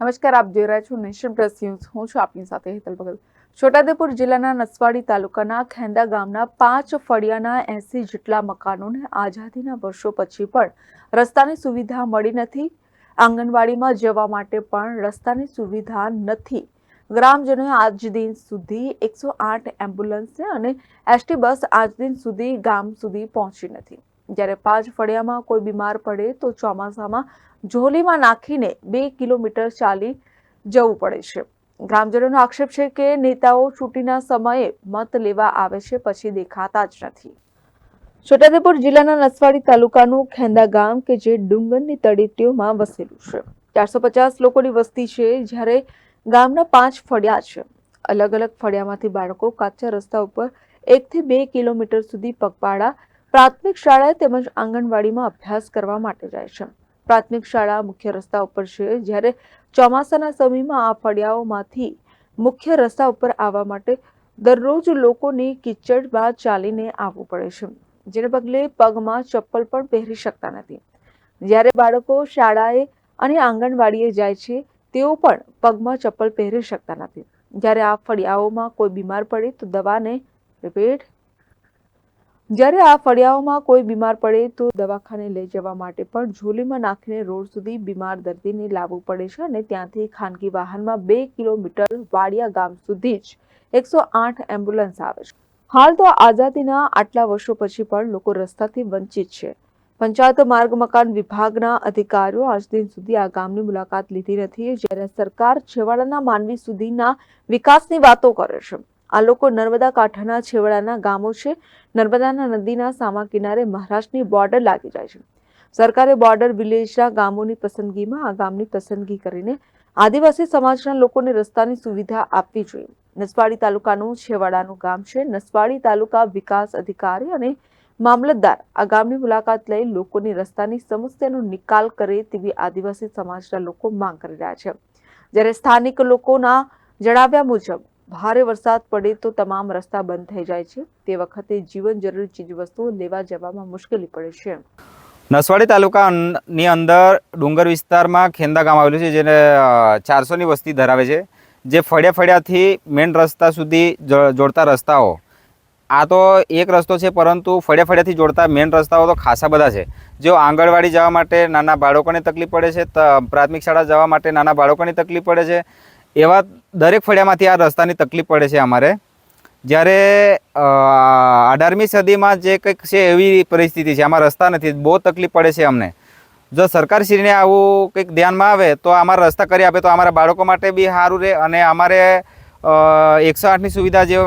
નમસ્કાર, આપ જોઈ રહ્યા છો નેશન પ્લસ ન્યૂઝ. હું છું આપની સાથે હેતલ ભગત. છોટાદેપુર જિલ્લાના નસવાડી તાલુકાના ખેંદા ગામના પાંચ ફળિયાના એસી જેટલા મકાનોને આઝાદીના વર્ષો પછી પણ રસ્તાની સુવિધા મળી નથી. આંગણવાડીમાં જવા માટે પણ રસ્તાની સુવિધા નથી. ગ્રામજનોએ આજ દિન સુધી એકસો આઠ એમ્બ્યુલન્સ અને એસટી બસ આજ દિન સુધી ગામ સુધી પહોંચી નથી. જ્યારે પાંચ ફળિયામાં કોઈ બીમાર પડે તો ચોમાસામાં ઝોલીમાં નાખીને બે કિલોમીટર ચાલી જવું પડે છે. ગ્રામજનોનો આક્ષેપ છે કે નેતાઓ ચૂંટણીના સમયે મત લેવા આવે છે, પછી દેખાતા જ નથી. છોટાઉદેપુર જિલ્લાના નસવાડી તાલુકાનું ખેંદા ગામ કે જે ડુંગરની તળેટીઓમાં વસેલું છે. ચારસો પચાસ લોકોની વસ્તી છે, જ્યારે ગામના પાંચ ફળિયા છે. અલગ અલગ ફળિયામાંથી બાળકો કાચા રસ્તા ઉપર એકથી બે કિલોમીટર સુધી પગપાળા પ્રાથમિક શાળાએ તેમજ આંગણવાડીમાં અભ્યાસ કરવા માટે જાય છે. પ્રાથમિક શાળા મુખ્ય રસ્તા ઉપર છે, જ્યારે ચોમાસાના સમયમાં આ ફળિયાઓમાંથી મુખ્ય રસ્તા ઉપર આવવા માટે દરરોજ લોકોને કિચડમાં ચાલીને આવવું પડે છે, જેને પગલે પગમાં ચપ્પલ પણ પહેરી શકતા નથી. જ્યારે બાળકો શાળાએ અને આંગણવાડીએ જાય છે, તેઓ પણ પગમાં ચપ્પલ પહેરી શકતા નથી. જ્યારે આ ફળિયાઓમાં કોઈ બીમાર પડે તો દવાને રિપીટ જ્યારે આ ફળિયાઓમાં કોઈ બીમાર પડે તો દવાખાને લઈ જવા માટે પણ ઝોલીમાં નાખીને રોડ સુધી બીમાર દર્દીને લાવવું પડે છે અને ત્યાંથી ખાનગી વાહનમાં બે કિલોમીટર વાડિયા ગામ સુધી જ એકસો આઠ એમ્બ્યુલન્સ આવે છે. હાલ તો આઝાદીના આટલા વર્ષો પછી પણ લોકો રસ્તાથી વંચિત છે. પંચાયત માર્ગ મકાન વિભાગના અધિકારીઓ આજ દિન સુધી આ ગામની મુલાકાત લીધી નથી. જ્યારે સરકાર છેવાડાના માનવી સુધીના વિકાસની વાતો કરે છે. આ લોકો નર્મદા કાંઠાના છેવાડાના ગામો છે. નર્મદાના નદીના સામા કિનારે મહારાષ્ટ્રની બોર્ડર લાગી જાય છે. સરકારે બોર્ડર વિલેજના ગામોની પસંદગીમાં આ ગામની પસંદગી કરીને આદિવાસી સમાજના લોકોને રસ્તાની સુવિધા આપવી જોઈએ. નસવાડી તાલુકાનું છેવાડાનું ગામ છે. નસવાડી તાલુકા વિકાસ અધિકારી અને મામલતદાર આ ગામની મુલાકાત લઈ લોકોની રસ્તાની સમસ્યાનો નિકાલ કરે તેવી આદિવાસી સમાજના લોકો માંગ કરી રહ્યા છે. જ્યારે સ્થાનિક લોકોના જણાવ્યા મુજબ ભારે વરસાદ પડે તો તમામ રસ્તા બંધ થઈ જાય છે. તે વખતે જીવન જરૂરી ચીજવસ્તુઓ લેવા જવામાં મુશ્કેલી પડે છે. નસવાડી તાલુકાની અંદર ડુંગર વિસ્તારમાં ખેંદા ગામ આવેલું છે, જેને ચારસોની વસ્તી ધરાવે છે, જે ફળિયા ફળિયાથી મેઇન રસ્તા સુધી જોડતા રસ્તાઓ. આ તો એક રસ્તો છે, પરંતુ ફળિયા ફળિયાથી જોડતા મેઇન રસ્તાઓ તો ખાસા બધા છે. જો આંગણવાડી જવા માટે નાના બાળકોને તકલીફ પડે છે પ્રાથમિક શાળા જવા માટે નાના બાળકોની તકલીફ પડે છે એવા દરેક ફળિયામાંથી આ રસ્તાની તકલીફ પડે છે અમારે. જ્યારે અઢારમી સદીમાં જે કંઈક છે એવી પરિસ્થિતિ છે, આમાં રસ્તા નથી, બહુ તકલીફ પડે છે અમને. જો સરકારશ્રીને આવું કંઈક ધ્યાનમાં આવે, તો અમારા રસ્તા કરી આપે, તો અમારા બાળકો માટે બી સારું રહે અને અમારે એકસો આઠની સુવિધા જે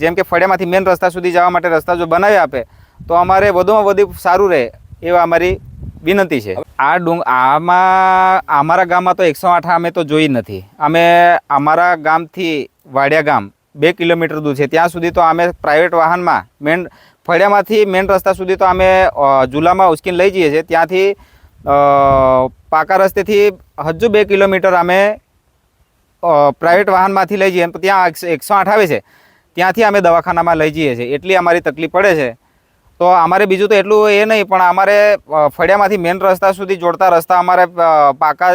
જેમ કે ફળિયામાંથી મેઇન રસ્તા સુધી જવા માટે રસ્તા જો બનાવી આપે, તો અમારે વધુમાં વધુ સારું રહે, એવા અમારી વિનંતી છે. આ ડુંગ આમાં અમારા ગામમાં તો એકસો આઠ અમે તો જોઈ નથી. અમે અમારા ગામથી વાડિયા ગામ, બે કિલોમીટર દૂર છે. ત્યાં સુધી તો અમે પ્રાઇવેટ વાહનમાં મેન ફળિયામાંથી મેન રસ્તા સુધી તો અમે ઝૂલામાં ઉચકીને લઈ જઈએ છીએ. ત્યાંથી પાકા રસ્તેથી હજુ બે કિલોમીટર અમે પ્રાઇવેટ વાહનમાંથી લઈ જઈએ. ત્યાં એકસો આઠ આવે છે. ત્યાંથી અમે દવાખાનામાં લઈ જઈએ છીએ. એટલી અમારી તકલીફ પડે છે. તો અમારે બીજું તો એટલું એ નહીં પણ અમારે ફળિયામાંથી મેન રસ્તા સુધી જોડતા રસ્તા અમારે પાકા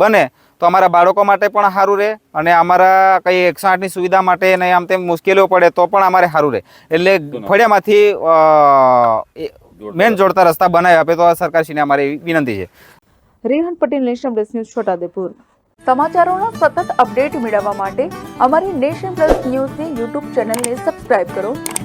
બને તો અમારા બાળકો માટે પણ સારું રહે અને અમારા કંઈ એકસો આઠની સુવિધા માટે નહીં આમ તેમ મુશ્કેલીઓ પડે તો પણ અમારે સારું રહે. એટલે ફળિયામાંથી મેન જોડતા રસ્તા. બનાવી આપે તો સરકારશ્રીને અમારી વિનંતી છે. Rehan Patel national plus news Chhotaudepur સમાચારોનો સતત અપડેટ મેળવવા માટે અમારી નેશન પ્લસ ન્યૂઝની યુટ્યુબ ચેનલને સબસ્ક્રાઇબ કરો.